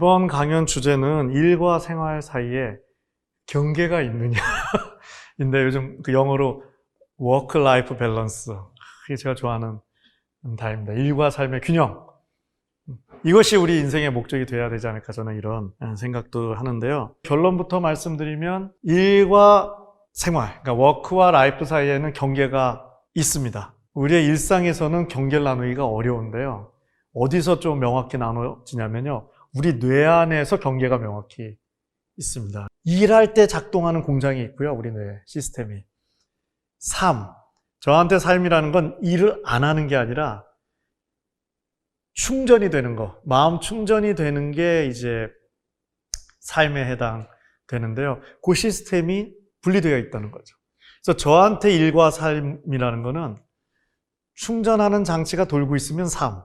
이번 강연 주제는 일과 생활 사이에 경계가 있느냐. 인데 요즘 그 영어로 work life balance. 그게 제가 좋아하는 단어입니다. 일과 삶의 균형. 이것이 우리 인생의 목적이 돼야 되지 않을까 저는 이런 생각도 하는데요. 결론부터 말씀드리면 일과 생활, 그러니까 워크와 라이프 사이에는 경계가 있습니다. 우리의 일상에서는 경계를 나누기가 어려운데요. 어디서 좀 명확히 나눠지냐면요. 우리 뇌 안에서 경계가 명확히 있습니다. 일할 때 작동하는 공장이 있고요. 우리 뇌 시스템이. 삶. 저한테 삶이라는 건 일을 안 하는 게 아니라 충전이 되는 거. 마음 충전이 되는 게 이제 삶에 해당되는데요. 그 시스템이 분리되어 있다는 거죠. 그래서 저한테 일과 삶이라는 거는 충전하는 장치가 돌고 있으면 삶.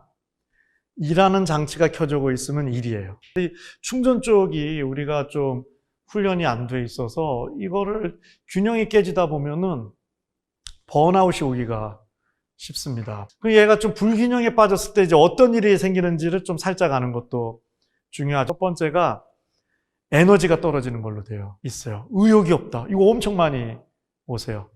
일하는 장치가 켜지고 있으면 일이에요. 이 충전 쪽이 우리가 좀 훈련이 안 돼 있어서 이거를 균형이 깨지다 보면은 번아웃이 오기가 쉽습니다. 그 얘가 좀 불균형에 빠졌을 때 이제 어떤 일이 생기는지를 좀 살짝 아는 것도 중요하죠. 첫 번째가 에너지가 떨어지는 걸로 되어 있어요. 의욕이 없다. 이거 엄청 많이 오세요.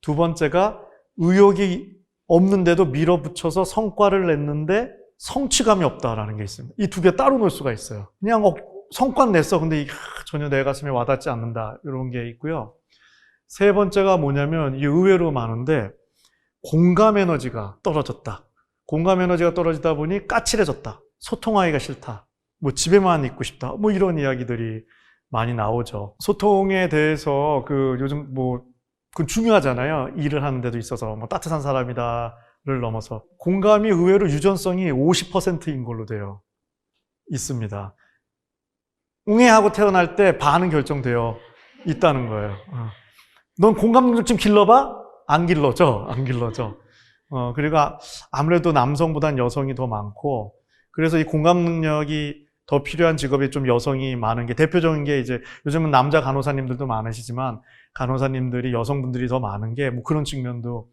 두 번째가 의욕이 없는데도 밀어붙여서 성과를 냈는데 성취감이 없다라는 게 있습니다. 이 두 개 따로 놓을 수가 있어요. 그냥 어, 성과는 냈어. 근데 전혀 내 가슴에 와닿지 않는다. 이런 게 있고요. 세 번째가 뭐냐면 이게 의외로 많은데 공감 에너지가 떨어졌다. 공감 에너지가 떨어지다 보니 까칠해졌다. 소통하기가 싫다. 뭐 집에만 있고 싶다. 뭐 이런 이야기들이 많이 나오죠. 소통에 대해서 그 요즘 뭐 그 중요하잖아요. 일을 하는 데도 있어서 뭐 따뜻한 사람이다 를 넘어서 공감이 의외로 유전성이 50%인 걸로 되어 있습니다. 웅해하고 태어날 때 반은 결정되어 있다는 거예요. 어. 넌 공감 능력 좀 길러봐? 안 길러져. 안 길러져. 어, 그리고 아무래도 남성보단 여성이 더 많고, 그래서 이 공감 능력이 더 필요한 직업이 좀 여성이 많은 게 대표적인 게 이제 요즘은 남자 간호사님들도 많으시지만 간호사님들이 여성분들이 더 많은 게 뭐 그런 측면도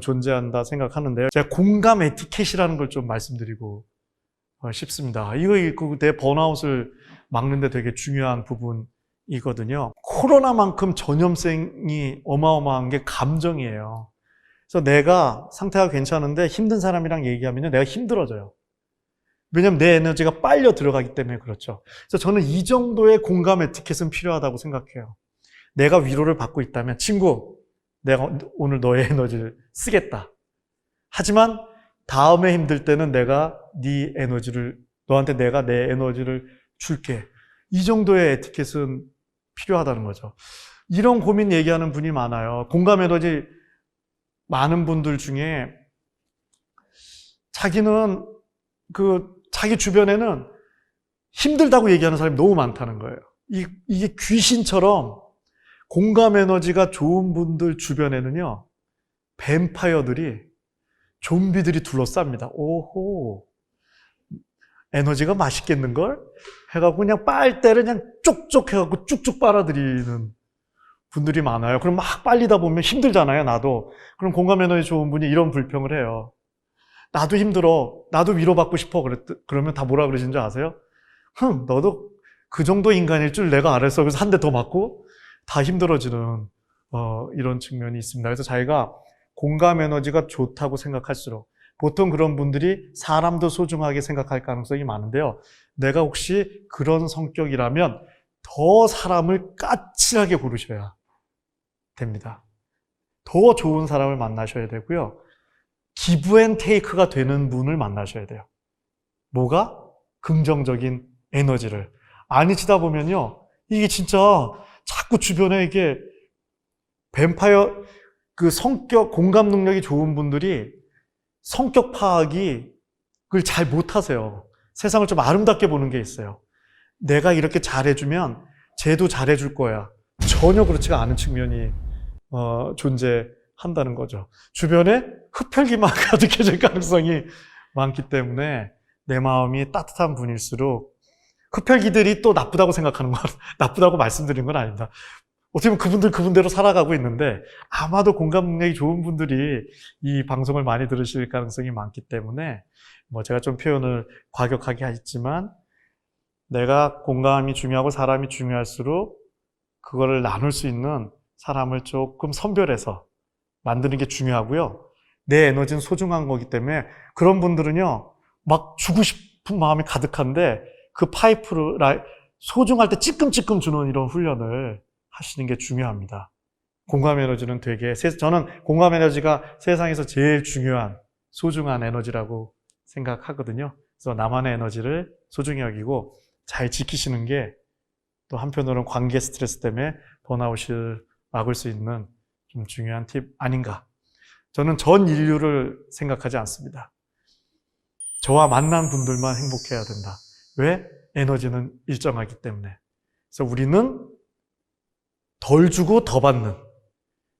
존재한다 생각하는데요. 제가 공감 에티켓이라는 걸 좀 말씀드리고 어, 싶습니다. 이거 내 번아웃을 막는데 되게 중요한 부분이거든요. 코로나만큼 전염성이 어마어마한 게 감정이에요. 그래서 내가 상태가 괜찮은데 힘든 사람이랑 얘기하면 내가 힘들어져요. 왜냐하면 내 에너지가 빨려 들어가기 때문에 그렇죠. 그래서 저는 이 정도의 공감 에티켓은 필요하다고 생각해요. 내가 위로를 받고 있다면 친구, 내가 오늘 너의 에너지를 쓰겠다. 하지만 다음에 힘들 때는 내가 네 에너지를 너한테 내가 내 에너지를 줄게. 이 정도의 에티켓은 필요하다는 거죠. 이런 고민 얘기하는 분이 많아요. 공감 에너지 많은 분들 중에 자기는 그 자기 주변에는 힘들다고 얘기하는 사람이 너무 많다는 거예요. 이, 이게 귀신처럼 공감 에너지가 좋은 분들 주변에는요, 뱀파이어들이, 좀비들이 둘러쌉니다. 오호. 에너지가 맛있겠는걸? 해갖고 그냥 빨대를 그냥 쪽쪽 해갖고 쭉쭉 빨아들이는 분들이 많아요. 그럼 막 빨리다 보면 힘들잖아요, 나도. 그럼 공감 에너지 좋은 분이 이런 불평을 해요. 나도 힘들어. 나도 위로받고 싶어. 그랬, 그러면 다 뭐라 그러신 줄 아세요? 흥, 너도 그 정도 인간일 줄 내가 알았어. 그래서 한 대 더 맞고 다 힘들어지는 어, 이런 측면이 있습니다. 그래서 자기가 공감 에너지가 좋다고 생각할수록 보통 그런 분들이 사람도 소중하게 생각할 가능성이 많은데요. 내가 혹시 그런 성격이라면 더 사람을 까칠하게 고르셔야 됩니다. 더 좋은 사람을 만나셔야 되고요. 기브 앤 테이크가 되는 분을 만나셔야 돼요. 뭐가? 긍정적인 에너지를. 아니치다 보면요. 이게 진짜 자꾸 주변에 이게 뱀파이어 그 성격, 공감 능력이 좋은 분들이 성격 파악이 그걸 잘 못하세요. 세상을 좀 아름답게 보는 게 있어요. 내가 이렇게 잘해주면 쟤도 잘해줄 거야. 전혀 그렇지가 않은 측면이 어, 존재한다는 거죠. 주변에 흡혈기만 가득해질 가능성이 많기 때문에 내 마음이 따뜻한 분일수록 흡혈기들이 또 나쁘다고 생각하는 건 나쁘다고 말씀드린 건 아닙니다. 어떻게 보면 그분들 그분대로 살아가고 있는데 아마도 공감 능력이 좋은 분들이 이 방송을 많이 들으실 가능성이 많기 때문에 뭐 제가 좀 표현을 과격하게 하지만 내가 공감이 중요하고 사람이 중요할수록 그거를 나눌 수 있는 사람을 조금 선별해서 만드는 게 중요하고요. 내 에너지는 소중한 거기 때문에 그런 분들은요, 막 주고 싶은 마음이 가득한데 그 파이프를 라- 소중할 때 찌끔찌끔 주는 이런 훈련을 하시는 게 중요합니다. 공감 에너지는 되게, 세- 저는 공감 에너지가 세상에서 제일 중요한 소중한 에너지라고 생각하거든요. 그래서 나만의 에너지를 소중히 여기고 잘 지키시는 게 또 한편으로는 관계 스트레스 때문에 번아웃을 막을 수 있는 좀 중요한 팁 아닌가. 저는 전 인류를 생각하지 않습니다. 저와 만난 분들만 행복해야 된다. 왜? 에너지는 일정하기 때문에. 그래서 우리는 덜 주고 더 받는.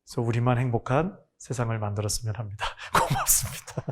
그래서 우리만 행복한 세상을 만들었으면 합니다. 고맙습니다.